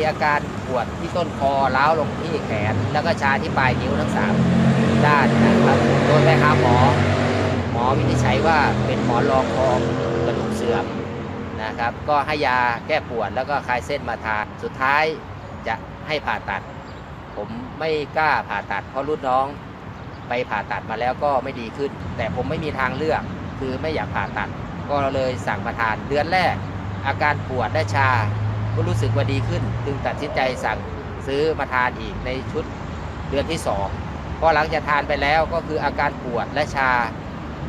มีอาการปวดที่ต้นคอล้าวลงที่แขน แล้วก็ชาที่ปลายนิ้วทั้งสามด้านนะครับ โดยไปหาหมอ หมอวินิจฉัยว่าเป็นหมอนรองคอกระดูกเสื่อมนะครับ ก็ให้ยาแก้ปวดแล้วก็คลายเส้นมาทานสุดท้ายจะให้ผ่าตัด ผมไม่กล้าผ่าตัด เพราะรุ่นน้องไปผ่าตัดมาแล้วก็ไม่ดีขึ้น แต่ผมไม่มีทางเลือกคือไม่อยากผ่าตัด ก็เลยสั่งมาทานเดือนแรก อาการปวดและชา ก็รู้สึกว่าดีขึ้น จึงตัดสินใจสั่งซื้อมาทานอีกในชุดเดือนที่สองพอหลังจากทานไปแล้วก็คืออาการปวดและชา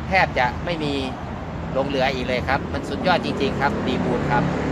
แทบจะไม่มีหลงเหลืออีกเลยครับ มันสุดยอดจริง ๆ ครับ ดีบูดครับ